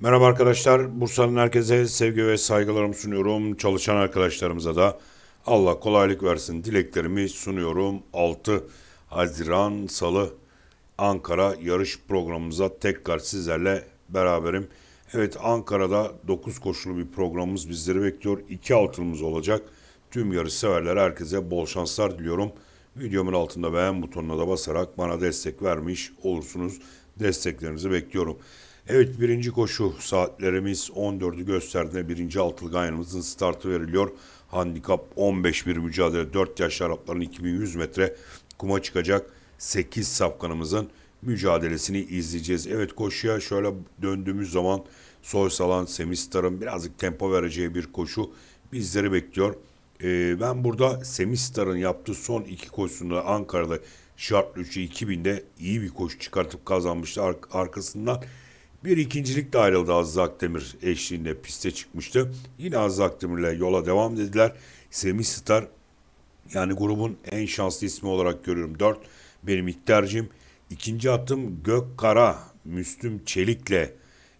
Merhaba arkadaşlar. Bursa'nın herkese sevgi ve saygılarımı sunuyorum. Çalışan arkadaşlarımıza da Allah kolaylık versin dileklerimi sunuyorum. 6 Haziran Salı Ankara yarış programımıza tekrar sizlerle beraberim. Evet Ankara'da 9 koşulu bir programımız bizleri bekliyor. 2 altınımız olacak. Tüm yarış severlere herkese bol şanslar diliyorum. Videomun altında beğen butonuna da basarak bana destek vermiş olursunuz. Desteklerinizi bekliyorum. Evet birinci koşu saatlerimiz 14'ü gösterdiğinde birinci altılı ganyanımızın startı veriliyor. Handikap 15 bir mücadele 4 yaş Arapların 2100 metre kuma çıkacak 8 safkanımızın mücadelesini izleyeceğiz. Evet koşuya şöyle döndüğümüz zaman Soysalan, Semistar'ın birazcık tempo vereceği bir koşu bizleri bekliyor. Ee, ben burada Semistar'ın yaptığı son iki koşusunda Ankara'da şartlı 3'ü 2000'de iyi bir koşu çıkartıp kazanmıştı. Ar- arkasından bir ikincilik de ayrıldı Aziz Akdemir eşliğinde piste çıkmıştı. Yine Aziz Akdemir'le yola devam dediler. Semih Star yani grubun en şanslı ismi olarak görüyorum. 4 benim ilk tercihim. İkinci attım Gökkara Müslüm Çelik'le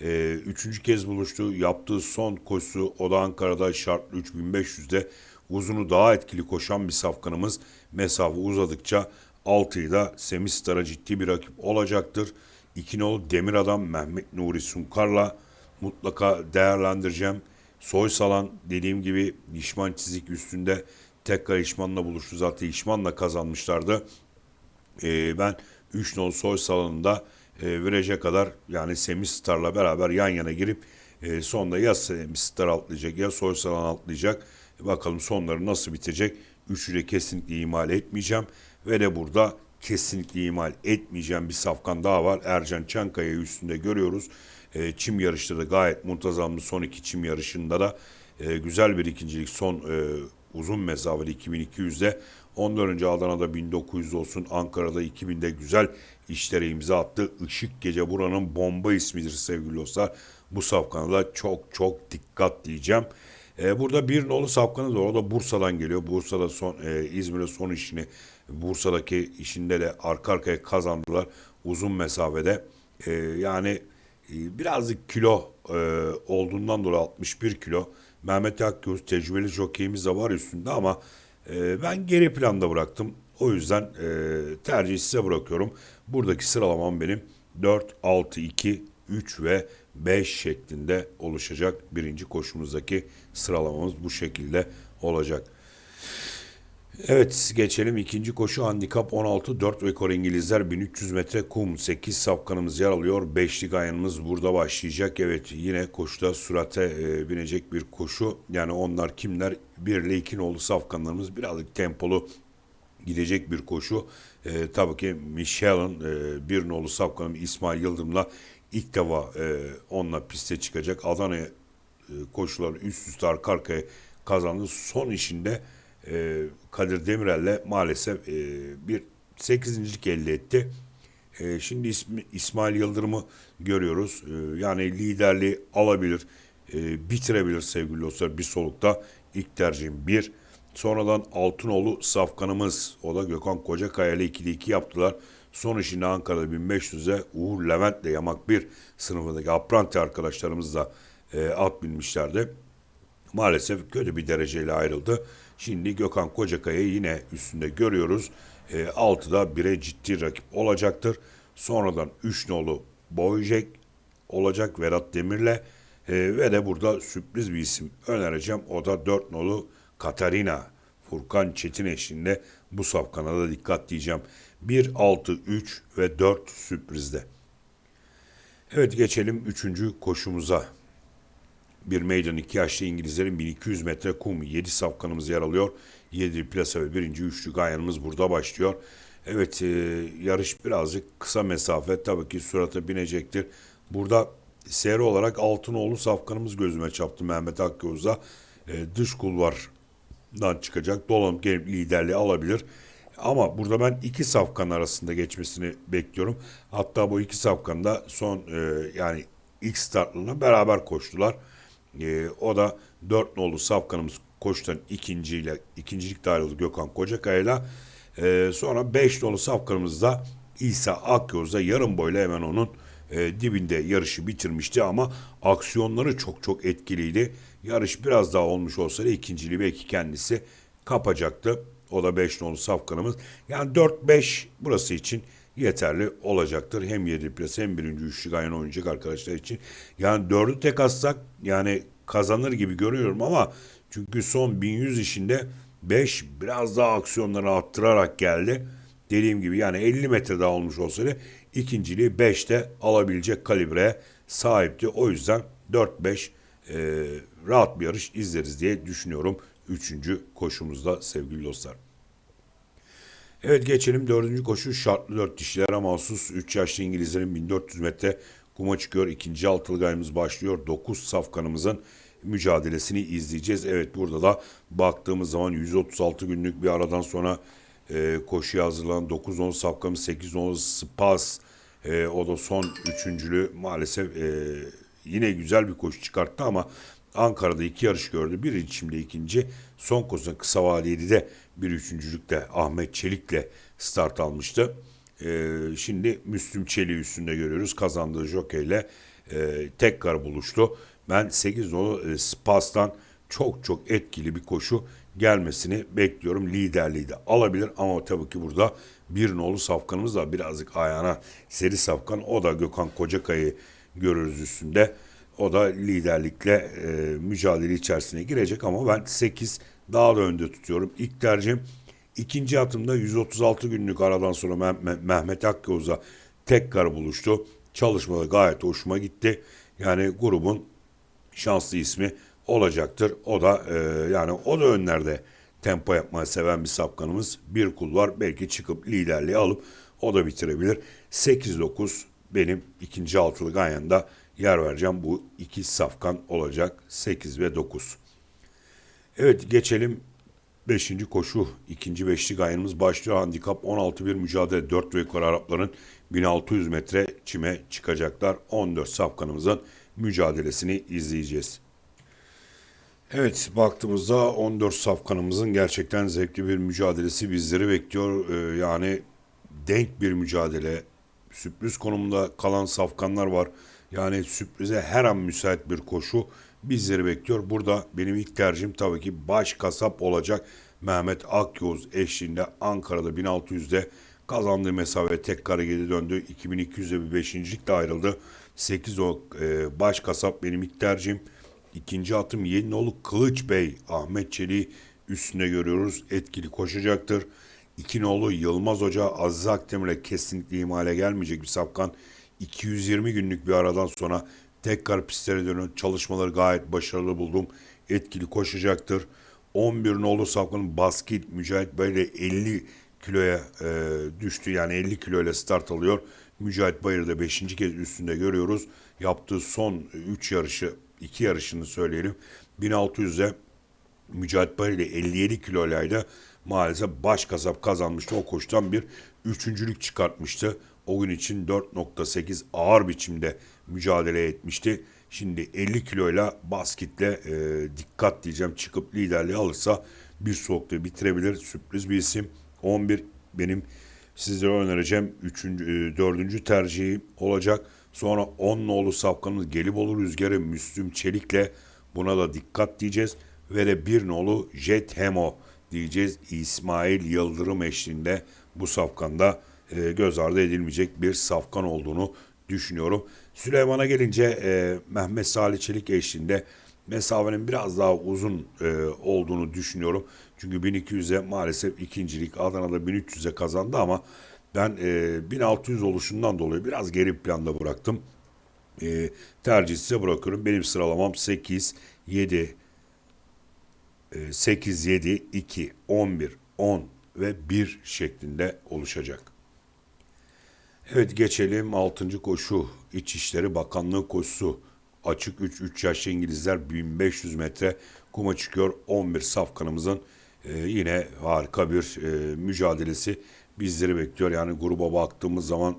e, üçüncü kez buluştu. Yaptığı son koşusu o da Ankara'da şartlı 3500'de uzunu daha etkili koşan bir safkanımız. Mesafe uzadıkça 6'yı da Semih Star'a ciddi bir rakip olacaktır. İki nolu Demir Adam Mehmet Nuri Sunkar'la mutlaka değerlendireceğim. Soysalan dediğim gibi İşman çizik üstünde tekrar İşman'la buluştu. Zaten İşman'la kazanmışlardı. Ee, ben 3 nolu Soysalan'ında e, viraj'a kadar yani Semih Star'la beraber yan yana girip e, sonda ya Semih Star atlayacak ya Soysalan atlayacak. Bakalım sonları nasıl bitecek. Üçü de kesinlikle ihmal etmeyeceğim. Ve de burada kesinlikle ihmal etmeyeceğim bir safkan daha var. Ercan Çankaya üstünde görüyoruz. E, çim yarışta da gayet muntazamlı son iki çim yarışında da e, güzel bir ikincilik son e, uzun mesafeli 2200'de. Ondan önce Adana'da 1900 olsun Ankara'da 2000'de güzel işlere imza attı. Işık Gece buranın bomba ismidir sevgili dostlar. Bu safkana da çok çok dikkat diyeceğim. E, burada bir nolu safkanı da o da Bursa'dan geliyor. Bursa'da son e, İzmir'e son işini Bursa'daki işinde de arka arkaya kazandılar uzun mesafede. E, yani e, birazcık kilo e, olduğundan dolayı 61 kilo. Mehmet Akgöz tecrübeli jokeyimiz de var üstünde ama e, ben geri planda bıraktım. O yüzden e, tercihi size bırakıyorum. Buradaki sıralamam benim 4, 6, 2, 3 ve 5 şeklinde oluşacak. Birinci koşumuzdaki sıralamamız bu şekilde olacak. Evet geçelim ikinci koşu handikap 16 4 rekor İngilizler 1300 metre kum 8 safkanımız yer alıyor. Beşlik ayağımız burada başlayacak. Evet yine koşuda sürate e, binecek bir koşu. Yani onlar kimler? 1 ile 2 nolu safkanlarımız birazcık tempolu gidecek bir koşu. E, tabii ki Michelin e, bir nolu safkanım İsmail Yıldırım'la ilk defa e, onunla piste çıkacak. Adana'ya e, koşuları üst üste arka arkaya kazandı. Son işinde e, Kadir Demirel'le maalesef e, bir sekizincilik elde etti. E, şimdi ismi, İsmail Yıldırım'ı görüyoruz. E, yani liderliği alabilir, e, bitirebilir sevgili dostlar bir solukta. İlk tercihim bir. Sonradan Altınoğlu Safkanımız, o da Gökhan Kocakaya ile 2'de 2 yaptılar. Son işini Ankara'da 1500'e Uğur Levent'le yamak bir sınıfındaki apranti arkadaşlarımız da e, at binmişlerdi. Maalesef kötü bir dereceyle ayrıldı. Şimdi Gökhan Kocakaya'yı yine üstünde görüyoruz. E, 6'da 1'e ciddi rakip olacaktır. Sonradan 3 nolu Boycek olacak Vedat Demir'le e, ve de burada sürpriz bir isim önereceğim. O da 4 nolu Katarina Furkan Çetin eşliğinde bu safkana da dikkat diyeceğim. 1, 6, 3 ve 4 sürprizde. Evet geçelim 3. koşumuza. Bir meydan iki yaşlı İngilizlerin 1200 metre kum 7 safkanımız yer alıyor. 7 plasa ve birinci üçlü ganyanımız burada başlıyor. Evet e, yarış birazcık kısa mesafe tabii ki surata binecektir. Burada seri olarak Altınoğlu safkanımız gözüme çarptı Mehmet Akgöz'da. E, dış kulvardan çıkacak. Dolanıp gelip liderliği alabilir. Ama burada ben iki safkan arasında geçmesini bekliyorum. Hatta bu iki safkan da son e, yani ilk startlarına beraber koştular. E, o da dört nolu safkanımız koştan ikinciyle ikincilik oldu Gökhan Kocakaya'yla. E, sonra beş nolu safkanımız da İsa Akyoz'da yarım boyla hemen onun e, dibinde yarışı bitirmişti ama aksiyonları çok çok etkiliydi. Yarış biraz daha olmuş olsaydı ikinciliği belki kendisi kapacaktı. O da 5 nolu safkanımız. Yani 4-5 burası için yeterli olacaktır. Hem 7 plus hem birinci üçlü gayen oynayacak arkadaşlar için. Yani 4'ü tek atsak yani kazanır gibi görüyorum ama çünkü son 1100 işinde 5 biraz daha aksiyonları arttırarak geldi. Dediğim gibi yani 50 metre daha olmuş olsaydı ikinciliği 5'te alabilecek kalibreye sahipti. O yüzden 4-5 e, rahat bir yarış izleriz diye düşünüyorum. Üçüncü koşumuzda sevgili dostlar. Evet geçelim dördüncü koşu şartlı dört dişilere mahsus 3 yaşlı İngilizlerin 1400 metre kuma çıkıyor. İkinci altılı gayımız başlıyor. 9 safkanımızın mücadelesini izleyeceğiz. Evet burada da baktığımız zaman 136 günlük bir aradan sonra e, koşuya hazırlanan 9-10 safkamız 8-10 Spas e, o da son üçüncülü maalesef e, yine güzel bir koşu çıkarttı ama Ankara'da iki yarış gördü. Bir şimdi ikinci. Son koşuda kısa vadeli de bir üçüncülükte Ahmet Çelik'le start almıştı. Ee, şimdi Müslüm Çelik'i üstünde görüyoruz. Kazandığı jokeyle e, tekrar buluştu. Ben 8 nolu e, Spas'tan çok çok etkili bir koşu gelmesini bekliyorum. Liderliği de alabilir ama tabii ki burada bir nolu safkanımız da birazcık ayağına seri safkan. O da Gökhan Kocakay'ı görürüz üstünde. O da liderlikle e, mücadele içerisine girecek ama ben 8 daha da önde tutuyorum. İlk tercihim ikinci atımda 136 günlük aradan sonra Meh- Mehmet Akgöz'la tekrar buluştu. Çalışmada gayet hoşuma gitti. Yani grubun şanslı ismi olacaktır. O da e, yani o da önlerde tempo yapmayı seven bir sapkanımız. Bir kul var. Belki çıkıp liderliği alıp o da bitirebilir. 8-9 benim ikinci altılı Ganyan'da yer vereceğim. Bu iki safkan olacak. 8 ve 9. Evet geçelim 5. koşu. ikinci beşli gayenimiz başlıyor. Handikap 16-1 mücadele 4 ve yukarı Arapların 1600 metre çime çıkacaklar. 14 safkanımızın mücadelesini izleyeceğiz. Evet baktığımızda 14 safkanımızın gerçekten zevkli bir mücadelesi bizleri bekliyor. Ee, yani denk bir mücadele. Sürpriz konumda kalan safkanlar var. Yani sürprize her an müsait bir koşu bizleri bekliyor. Burada benim ilk tercihim tabii ki baş kasap olacak. Mehmet Akyoz eşliğinde Ankara'da 1600'de kazandığı mesafe tek kare geri döndü. 2200'de bir beşincilikle ayrıldı. 8 o e, baş kasap benim ilk tercihim. İkinci atım Yeninoğlu Kılıç Bey Ahmet Çelik'i üstünde görüyoruz. Etkili koşacaktır. İki nolu Yılmaz Hoca Aziz Akdemir'e kesinlikle imale gelmeyecek bir sapkan. 220 günlük bir aradan sonra tekrar pistlere dönün. Çalışmaları gayet başarılı buldum. Etkili koşacaktır. 11 nolu sapkanın basket Mücahit Bayır'la 50 kiloya e, düştü. Yani 50 kiloyla start alıyor. Mücahit Bayır'ı 5. kez üstünde görüyoruz. Yaptığı son 3 yarışı, 2 yarışını söyleyelim. 1600'de Mücahit Bayır ile 57 kiloyla maalesef baş kasap kazanmıştı. O koştan bir üçüncülük çıkartmıştı. O gün için 4.8 ağır biçimde mücadele etmişti. Şimdi 50 kiloyla basketle e, dikkat diyeceğim çıkıp liderliği alırsa bir soğukta bitirebilir. Sürpriz bir isim. 11 benim sizlere önereceğim 3. 4. tercihi olacak. Sonra 10 nolu safkanımız Gelibolu Rüzgarı Müslüm Çelik'le buna da dikkat diyeceğiz. Ve de bir nolu Jet Hemo diyeceğiz. İsmail Yıldırım eşliğinde bu safkanda e, göz ardı edilmeyecek bir safkan olduğunu düşünüyorum. Süleyman'a gelince e, Mehmet Salih Çelik eşliğinde mesafenin biraz daha uzun e, olduğunu düşünüyorum. Çünkü 1200'e maalesef ikincilik Adana'da 1300'e kazandı ama ben e, 1600 oluşundan dolayı biraz geri planda bıraktım. E, tercih size bırakıyorum. Benim sıralamam 8, 7, 8, 7, 2, 11, 10 ve 1 şeklinde oluşacak. Evet geçelim 6. koşu. İçişleri Bakanlığı koşusu. Açık 3 3 yaşlı İngilizler 1500 metre kuma çıkıyor. 11 safkanımızın e, yine harika bir e, mücadelesi bizleri bekliyor. Yani gruba baktığımız zaman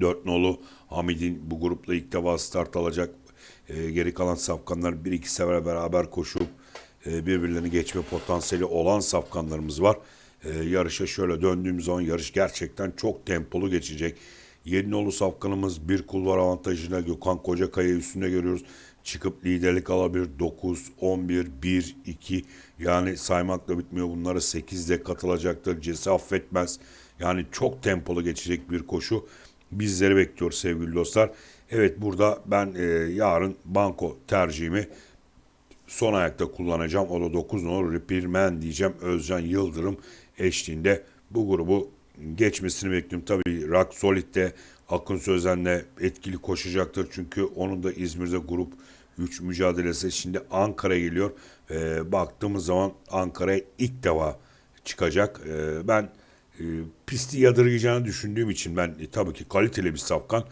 4 nolu Hamid'in bu grupla ilk defa start alacak. E, geri kalan safkanlar bir iki sefer beraber koşup e, birbirlerini geçme potansiyeli olan safkanlarımız var. E, yarışa şöyle döndüğümüz zaman yarış gerçekten çok tempolu geçecek. 7 nolu safkanımız bir kulvar avantajıyla Gökhan Kocakaya üstünde görüyoruz. Çıkıp liderlik alabilir. 9, 11, 1, 2 yani saymakla bitmiyor. Bunlara 8 de katılacaktır. Cesi affetmez. Yani çok tempolu geçecek bir koşu bizleri bekliyor sevgili dostlar. Evet burada ben e, yarın banko tercihimi son ayakta kullanacağım. O da 9 numaralı Repairman diyeceğim. Özcan Yıldırım eşliğinde bu grubu geçmesini bekliyorum. Tabii Rock Solid de Akın Sözen'le etkili koşacaktır. Çünkü onun da İzmir'de grup 3 mücadelesi şimdi Ankara geliyor. Ee, baktığımız zaman Ankara'ya ilk defa çıkacak. Ee, ben e, pisti yadırgayacağını düşündüğüm için ben e, tabii ki kaliteli bir safkan.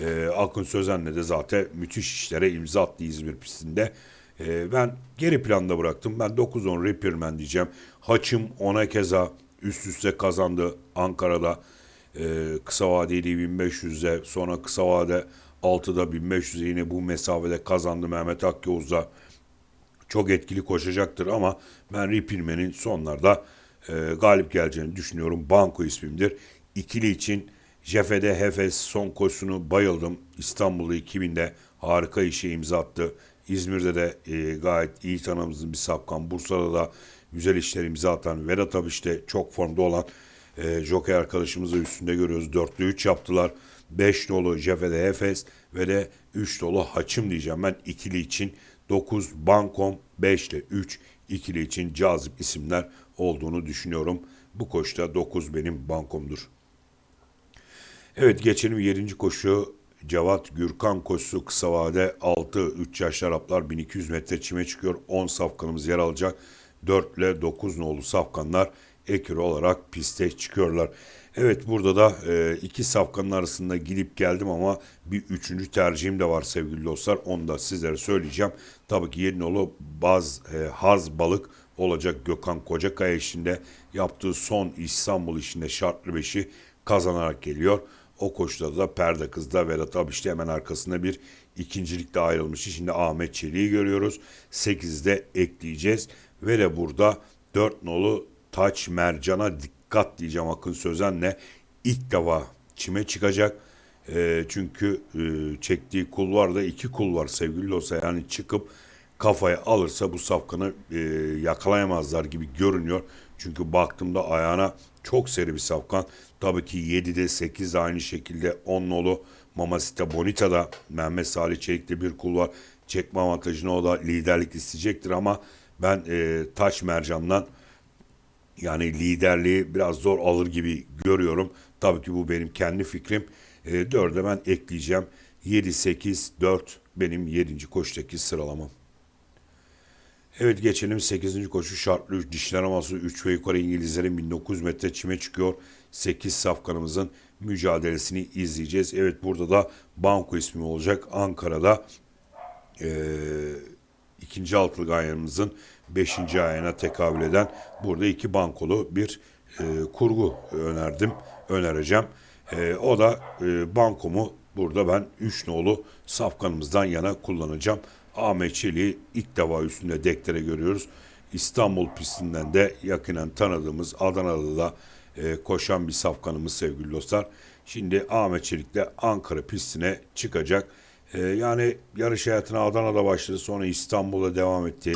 E, Akın Sözen'le de zaten müthiş işlere imza attı İzmir pistinde. E, ben geri planda bıraktım. Ben 9-10 Repairman diyeceğim. Haçım ona keza üst üste kazandı Ankara'da. E, kısa vadeli 1500'de sonra kısa vade 6'da 1500'e yine bu mesafede kazandı Mehmet Akyavuz'da çok etkili koşacaktır ama ben Ripilmen'in sonlarda e, galip geleceğini düşünüyorum. Banko ismimdir. İkili için Jefe'de Hefes son koşusunu bayıldım. İstanbul'da 2000'de harika işe imza attı. İzmir'de de e, gayet iyi tanımızın bir sapkan. Bursa'da da güzel işler imza atan. Vedat Abiş'te çok formda olan e, jockey arkadaşımızı üstünde görüyoruz. 4'lü 3 yaptılar. 5 dolu Jefe'de Efes ve de 3 dolu Haçım diyeceğim ben ikili için. 9 Bankom, 5 ile 3 ikili için cazip isimler olduğunu düşünüyorum. Bu koşta 9 benim bankomdur. Evet geçelim 7. koşu. Cevat Gürkan koşusu kısa vade 6 3 yaşlı Araplar 1200 metre çime çıkıyor. 10 safkanımız yer alacak. 4 ile 9 nolu safkanlar ekür olarak piste çıkıyorlar. Evet burada da e, iki safkanın arasında gidip geldim ama bir üçüncü tercihim de var sevgili dostlar. Onu da sizlere söyleyeceğim. Tabii ki yeni nolu baz e, haz balık olacak Gökhan Kocakaya işinde yaptığı son İstanbul işinde şartlı beşi kazanarak geliyor. O koşuda da Perde Kız'da Vedat Abiş'te hemen arkasında bir ikincilikte ayrılmış. Şimdi Ahmet Çelik'i görüyoruz. 8'de ekleyeceğiz. Ve de burada 4 nolu Taç Mercan'a dikkat diyeceğim Akın Sözen'le. ilk defa çime çıkacak. E, çünkü e, çektiği kul var da iki kul var sevgili olsa yani çıkıp kafaya alırsa bu safkanı e, yakalayamazlar gibi görünüyor. Çünkü baktığımda ayağına çok seri bir safkan. Tabii ki 7'de 8'de aynı şekilde 10 nolu Mamasita Bonita'da Mehmet Salih Çelik'te bir kul var. Çekme avantajını o da liderlik isteyecektir ama ben e, Taş Mercan'dan yani liderliği biraz zor alır gibi görüyorum. Tabii ki bu benim kendi fikrim. E, 4'e ben ekleyeceğim. 7, 8, 4 benim 7. koştaki sıralamam. Evet geçelim 8. koşu şartlı 3 dişler aması 3 ve yukarı İngilizlerin 1900 metre çime çıkıyor. 8 safkanımızın mücadelesini izleyeceğiz. Evet burada da Banko ismi olacak. Ankara'da e, ikinci altılı ayağımızın 5. ayağına tekabül eden burada iki bankolu bir e, kurgu önerdim, önereceğim. E, o da e, bankomu burada ben 3 nolu safkanımızdan yana kullanacağım. Ahmet Çelik'i ilk defa üstünde dektere görüyoruz. İstanbul pistinden de yakinen tanıdığımız Adana'da da e, koşan bir safkanımız sevgili dostlar. Şimdi Ahmet Çelik de Ankara pistine çıkacak. E, yani yarış hayatına Adana'da başladı sonra İstanbul'da devam etti.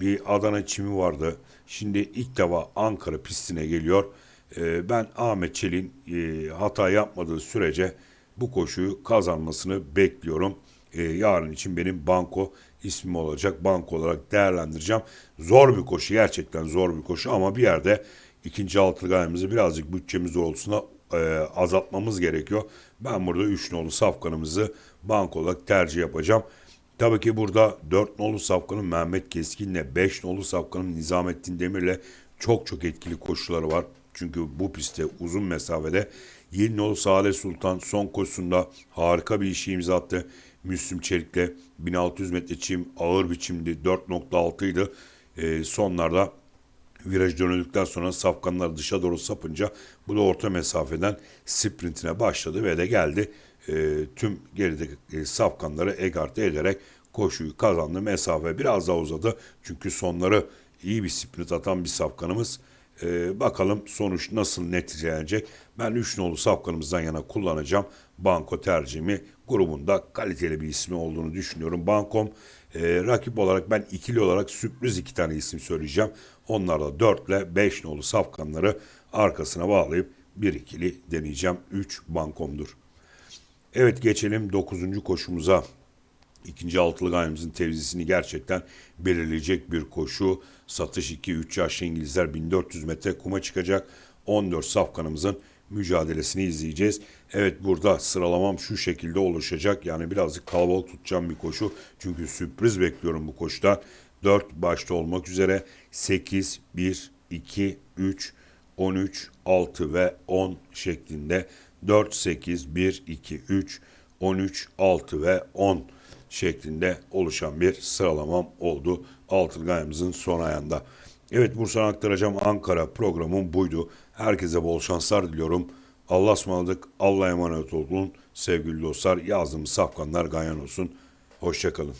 Bir Adana çimi vardı. Şimdi ilk defa Ankara pistine geliyor. E, ben Ahmet Çelik'in e, hata yapmadığı sürece bu koşuyu kazanmasını bekliyorum e, yarın için benim banko ismim olacak. Banko olarak değerlendireceğim. Zor bir koşu gerçekten zor bir koşu ama bir yerde ikinci altılı ayımızı birazcık bütçemiz doğrultusunda e, azaltmamız gerekiyor. Ben burada 3 nolu safkanımızı banko olarak tercih yapacağım. Tabii ki burada 4 nolu safkanın Mehmet Keskin'le 5 nolu safkanın Nizamettin Demir'le çok çok etkili koşuları var. Çünkü bu pistte uzun mesafede Yeni Sade Sultan son koşusunda harika bir işi imza attı. Müslüm Çelik'le 1600 metre çim ağır bir çimdi. 4.6 idi. E, sonlarda viraj dönüldükten sonra safkanlar dışa doğru sapınca bu da orta mesafeden sprintine başladı ve de geldi. E, tüm gerideki safkanları egarte ederek koşuyu kazandı. Mesafe biraz daha uzadı. Çünkü sonları iyi bir sprint atan bir safkanımız Ee, bakalım sonuç nasıl neticelenecek. Ben 3 nolu safkanımızdan yana kullanacağım. Banko tercihimi grubunda kaliteli bir ismi olduğunu düşünüyorum. Bankom e, rakip olarak ben ikili olarak sürpriz iki tane isim söyleyeceğim. Onlar da 4 ile 5 nolu safkanları arkasına bağlayıp bir ikili deneyeceğim. 3 bankomdur. Evet geçelim 9. koşumuza. İkinci altılı gayemizin tevzisini gerçekten belirleyecek bir koşu. Satış 2-3 yaşlı İngilizler 1400 metre kuma çıkacak. 14 safkanımızın mücadelesini izleyeceğiz. Evet burada sıralamam şu şekilde oluşacak. Yani birazcık kalabalık tutacağım bir koşu. Çünkü sürpriz bekliyorum bu koşudan. 4 başta olmak üzere 8, 1, 2, 3, 13, 6 ve 10 şeklinde 4, 8, 1, 2, 3, 13, 6 ve 10 şeklinde oluşan bir sıralamam oldu. Altılı gayemizin son ayında. Evet Bursa'dan aktaracağım Ankara programım buydu. Herkese bol şanslar diliyorum. Allah'a ısmarladık. Allah'a emanet olun. Sevgili dostlar yazdığımız safkanlar ganyan olsun. Hoşçakalın.